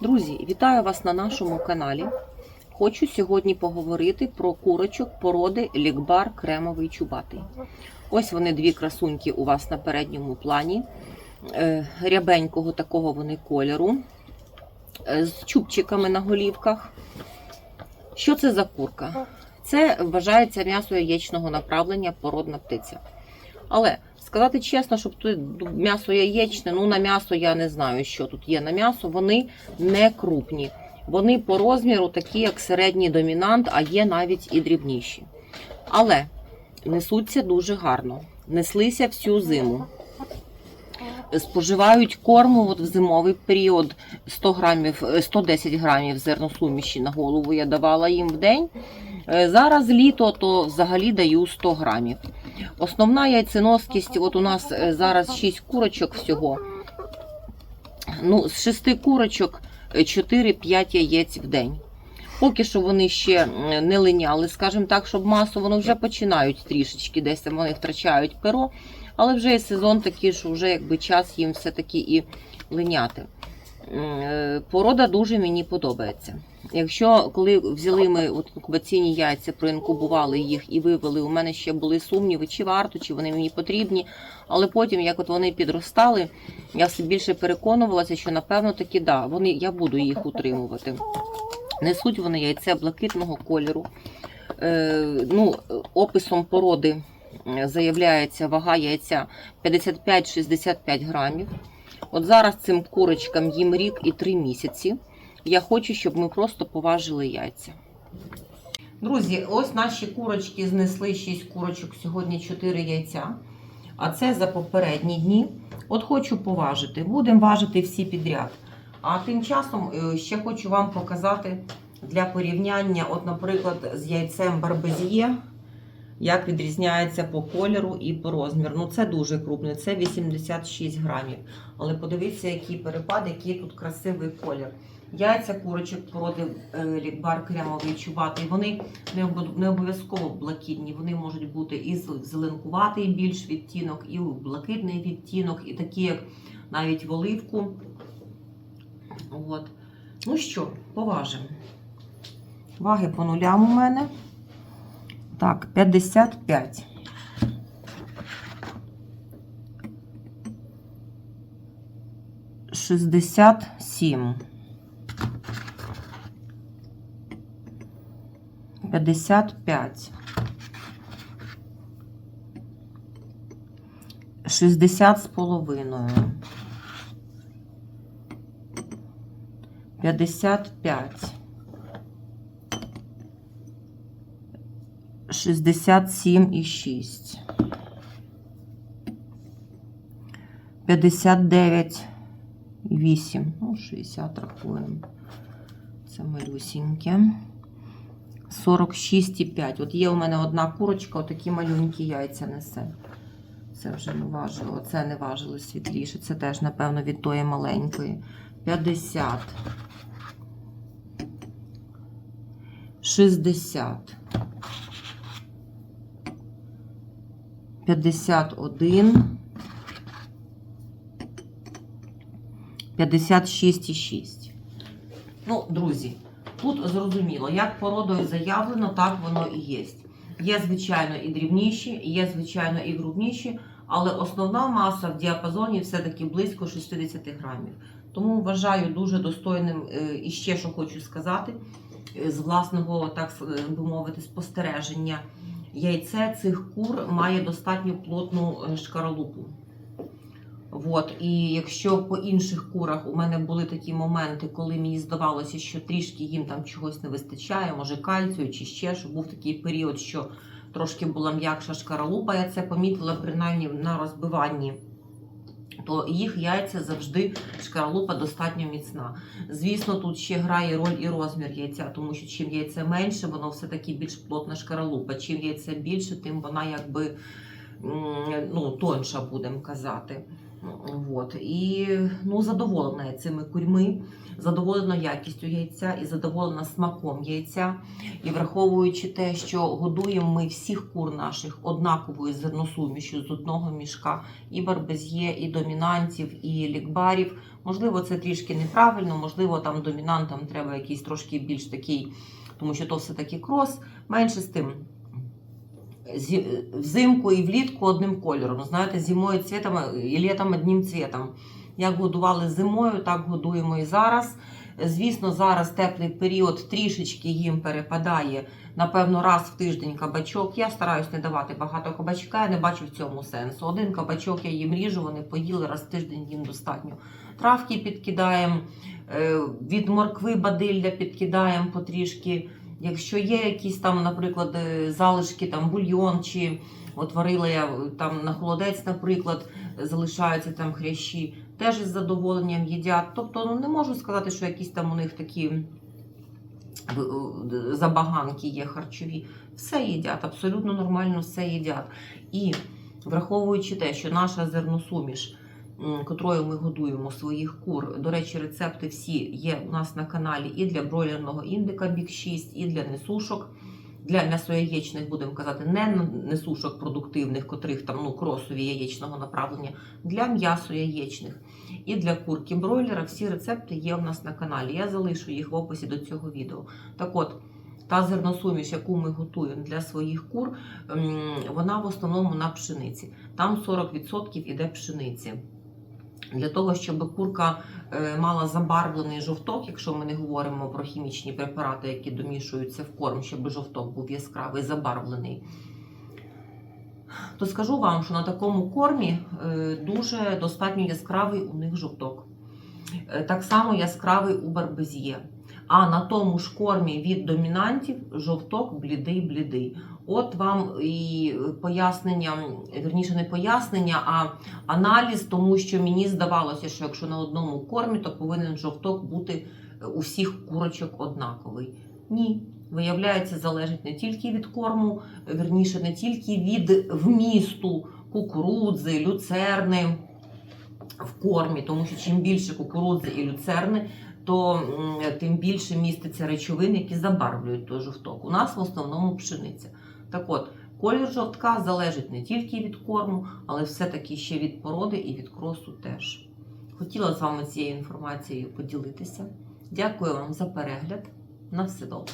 Друзі, вітаю вас на нашому каналі. Хочу сьогодні поговорити про курочок породи лікбар кремовий чубатий. Ось вони дві красуньки у вас на передньому плані. Е, Рябенького такого вони кольору, е, з чубчиками на голівках. Що це за курка? Це вважається м'ясо яєчного направлення породна птиця. Але сказати чесно, щоб тут м'ясо яєчне, ну на м'ясо я не знаю, що тут є на м'ясо. Вони не крупні. Вони по розміру такі, як середній домінант, а є навіть і дрібніші. Але несуться дуже гарно. Неслися всю зиму. Споживають корму от в зимовий період 100 грамів, е, 110 грамів зерносуміші на голову я давала їм в день. Е, Зараз літо, то взагалі даю 100 грамів. Основна яйценоскість, от у нас е, зараз 6 курочок всього. Ну, з 6 курочок е, 4-5 яєць в день. Поки що вони ще не линяли, скажімо так, щоб масу, вони вже починають трішечки, десь вони втрачають перо, але вже є сезон такий, що вже якби час їм все-таки і линяти. Е, Порода дуже мені подобається. Якщо коли взяли ми от інкубаційні яйця, проінкубували їх і вивели, у мене ще були сумніви, чи варто, чи вони мені потрібні. Але потім, як от вони підростали, я все більше переконувалася, що напевно таки да, вони, я буду їх утримувати. Несуть вони яйце блакитного кольору. Е, ну, описом породи заявляється вага яйця 55-65 грамів. От зараз цим курочкам їм рік і 3 місяці. Я хочу, щоб ми просто поважили яйця. Друзі, ось наші курочки знесли 6 курочок, сьогодні 4 яйця. А це за попередні дні. От хочу поважити. Будемо важити всі підряд. А тим часом е, ще хочу вам показати для порівняння, от, наприклад, з яйцем барбезіє, як відрізняється по кольору і по розміру. Ну, це дуже крупне, це 86 грамів. Але подивіться, який перепад, який тут красивий колір. Яйця курочок породи е, лікбар кремовий чубатий, вони не обов'язково блакитні, вони можуть бути і зеленкуватий більш відтінок, і блакитний відтінок, і такі, як навіть в оливку. От. Ну що, поважимо. Ваги по нулям у мене. Так, 55. Шістдесят сім. П'ятдесят п'ять. Шістдесят з половиною. П'ятдесят п'ять. 67,6. 59,8. Ну, 60 рахуємо. Це малюсіньке. 46,5. От є у мене одна курочка, отакі малюнькі яйця несе. Це вже не важило. Це не важили світліше. Це теж, напевно, від тої маленької. 50. 60. 51. 56,6. Ну, друзі, тут зрозуміло, як породою заявлено, так воно і є. Є, звичайно, і дрібніші, є, звичайно, і грубніші, але основна маса в діапазоні все-таки близько 60 грамів. Тому вважаю дуже достойним е, і ще що хочу сказати е, з власного, так би мовити, спостереження. Яйце цих кур має достатньо плотну е, шкаралупу. От. І якщо по інших курах у мене були такі моменти, коли мені здавалося, що трішки їм там чогось не вистачає, може кальцію чи ще, що був такий період, що трошки була м'якша шкаралупа, я це помітила принаймні на розбиванні. То їх яйця завжди шкаралупа достатньо міцна. Звісно, тут ще грає роль і розмір яйця, тому що чим яйце менше, воно все-таки більш плотна шкаралупа. Чим яйце більше, тим вона якби ну, тонша, будемо казати. От. І ну, задоволена я цими курьми, задоволена якістю яйця і задоволена смаком яйця. І враховуючи те, що годуємо ми всіх кур наших однаковою зерносумішю з одного мішка, і барбезє, і домінантів, і лікбарів, Можливо, це трішки неправильно, можливо, там домінантам треба якийсь трошки більш такий, тому що то все-таки крос. Менше з тим. Взимку і влітку одним кольором. Знаєте, зимою цвітом і літом одним цвітом. Як годували зимою, так годуємо і зараз. Звісно, зараз теплий період трішечки їм перепадає. Напевно, раз в тиждень кабачок. Я стараюсь не давати багато кабачка, я не бачу в цьому сенсу. Один кабачок я їм ріжу, вони поїли раз в тиждень їм достатньо. Травки підкидаємо, е, від моркви бадилля підкидаємо потрішки. Якщо є якісь там, наприклад, е, залишки, там бульйон чи от варила я е, там на холодець, наприклад, залишаються там хрящі, теж із задоволенням їдять. Тобто, ну не можу сказати, що якісь там у них такі забаганки є харчові. Все їдять, абсолютно нормально все їдять. І враховуючи те, що наша зерносуміш, котрою ми годуємо своїх кур, до речі, рецепти всі є у нас на каналі і для бройлерного індика Бік 6, і для несушок. Для м'ясояєчних, будемо казати, не несушок продуктивних, котрих там ну, кросові яєчного направлення, для м'ясояєчних. І для курки бройлера всі рецепти є у нас на каналі. Я залишу їх в описі до цього відео. Так от, та зерносуміш, яку ми готуємо для своїх кур, вона в основному на пшениці. Там 40% іде пшениці. Для того, щоб курка е, мала забарвлений жовток, якщо ми не говоримо про хімічні препарати, які домішуються в корм, щоб жовток був яскравий, забарвлений, то скажу вам, що на такому кормі е, дуже достатньо яскравий у них жовток. Е, Так само яскравий у барбезє. А на тому ж кормі від домінантів жовток блідий-блідий. От вам і пояснення, верніше не пояснення, а аналіз, тому що мені здавалося, що якщо на одному кормі, то повинен жовток бути у всіх курочок однаковий. Ні. Виявляється, залежить не тільки від корму, верніше, не тільки від вмісту кукурудзи, люцерни в кормі, тому що чим більше кукурудзи і люцерни, то тим більше міститься речовин, які забарвлюють той жовток. У нас в основному пшениця. Так от, колір жовтка залежить не тільки від корму, але все-таки ще від породи і від кросу теж. Хотіла з вами цією інформацією поділитися. Дякую вам за перегляд. На все добре.